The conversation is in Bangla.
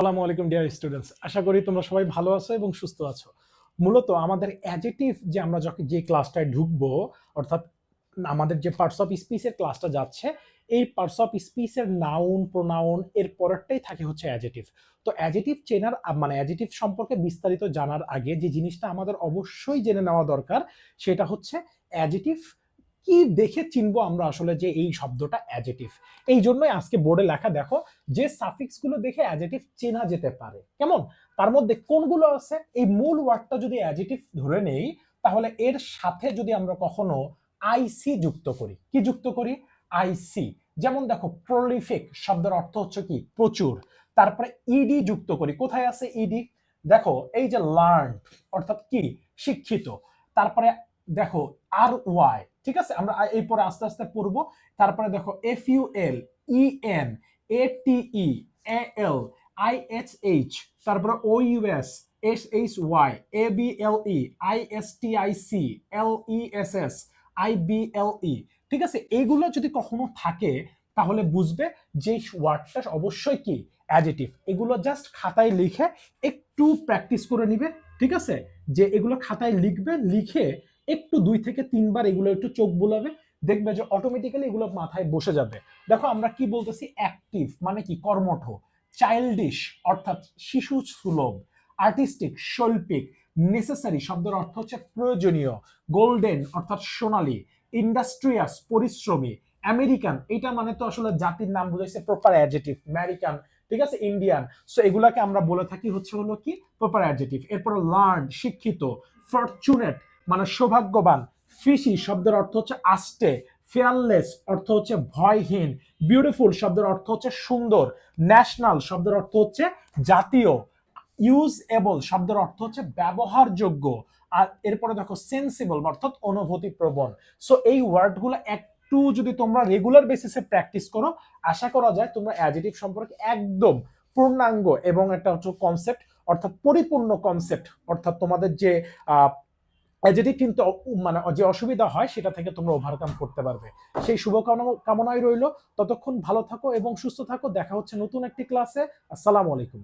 আসসালামু আলাইকুম ডিয়ার স্টুডেন্টস আশা করি তোমরা সবাই ভালো আছো এবং সুস্থ আছো। মূলত আমাদের অ্যাজেটিভ যে আমরা যখন যে ক্লাসটায় ঢুকবো, অর্থাৎ আমাদের যে পার্টস অফ স্পিচের ক্লাসটা যাচ্ছে, এই পার্টস অফ স্পিচের নাউন প্রোনাউন এর পরেরটাই থাকে হচ্ছে অ্যাজেটিভ তো অ্যাজেটিভ চেনার মানে অ্যাজেটিভ সম্পর্কে বিস্তারিত জানার আগে যে জিনিসটা আমাদের অবশ্যই জেনে নেওয়া দরকার, সেটা হচ্ছে অ্যাজেটিভ কি দেখে চিনবো আমরা আসলে যে এই শব্দটা অ্যাজেটিভ এই জন্যই আজকে বোর্ডে লেখা, দেখো, যে সাফিক্সগুলো দেখে অ্যাজেটিভ চেনা যেতে পারে। কেমন? তার মধ্যে কোনগুলো আছে? এই মূল ওয়ার্ডটা যদি অ্যাজেটিভ ধরে নেই, তাহলে এর সাথে যদি আমরা কখনো আইসি যুক্ত করি, কি যুক্ত করি? আইসি যেমন দেখো প্রলিফিক শব্দের অর্থ হচ্ছে কি? প্রচুর। তারপরে ইডি যুক্ত করি, কোথায় আছে ইডি দেখো, এই যে লার্ন অর্থাৎ কি? শিক্ষিত। তারপরে দেখো আর ওয়াই ঠিক আছে? আমরা এই পরে আস্তে আস্তে পড়ব। তারপরে দেখো F U L E N A T E A L I H H তারপরে O U S S H Y A B L E I S T I C L E S S I B L E ঠিক আছে? এগুলো যদি কখনো থাকে, তাহলে বুঝবে যে ওয়ার্ডটা অবশ্যই কি? অ্যাজেটিভ এগুলো জাস্ট খাতায় লিখে একটু প্র্যাকটিস করে নিবে, ঠিক আছে? যে এগুলো খাতায় লিখবে, লিখে একটু দুই থেকে তিনবার এগুলো একটু চোখ বুলাবে, দেখবে যে অটোমেটিক্যালি এগুলো মাথায় বসে যাবে। দেখো আমরা কি বলতেছি? অ্যাক্টিভ মানে কি? কর্মঠ চাইল্ডিশ অর্থাৎ শিশু সুলভ আর্টিস্টিক শৈল্পিক নেসেসারি শব্দের অর্থ হচ্ছে প্রয়োজনীয় গোল্ডেন অর্থাৎ সোনালী ইন্ডাস্ট্রিয়াস পরিশ্রমী আমেরিকান এটা মানে তো আসলে জাতির নাম বুঝাইছে প্রপার অ্যাডজেটিভ আমেরিকান ঠিক আছে? ইন্ডিয়ান সো এগুলাকে আমরা বলে থাকি হচ্ছে হলো কি? প্রপার অ্যাডজেটিভ এরপর লার্ন শিক্ষিত ফরচুনেট মানে সৌভাগ্যবান। ফিশি শব্দের অর্থ হচ্ছে আস্তে ফেয়ারলেস অর্থ হচ্ছে ভয়হীন বিউটিফুল শব্দের অর্থ হচ্ছে সুন্দর ন্যাশনাল শব্দের অর্থ হচ্ছে জাতীয় ইউজ এবল শব্দের অর্থ হচ্ছে ব্যবহারযোগ্য, আর এরপরে দেখো সেন্সিবল অর্থাৎ অনুভূতি প্রবণ সো এই ওয়ার্ডগুলো একটু যদি তোমরা রেগুলার বেসিসে প্র্যাকটিস করো, আশা করা যায় তোমরা অ্যাজিটিভ সম্পর্কে একদম পূর্ণাঙ্গ এবং একটা হচ্ছে কনসেপ্ট অর্থাৎ পরিপূর্ণ কনসেপ্ট অর্থাৎ তোমাদের যে অ্যাজেটিভ কিন্তু মানে যে অসুবিধা হয়, সেটা থেকে তোমরা ওভারকাম করতে পারবে। সেই শুভকামনা কামনায় রইল। ততক্ষণ ভালো থাকো এবং সুস্থ থাকো। দেখা হচ্ছে নতুন একটি ক্লাসে আসসালামু আলাইকুম।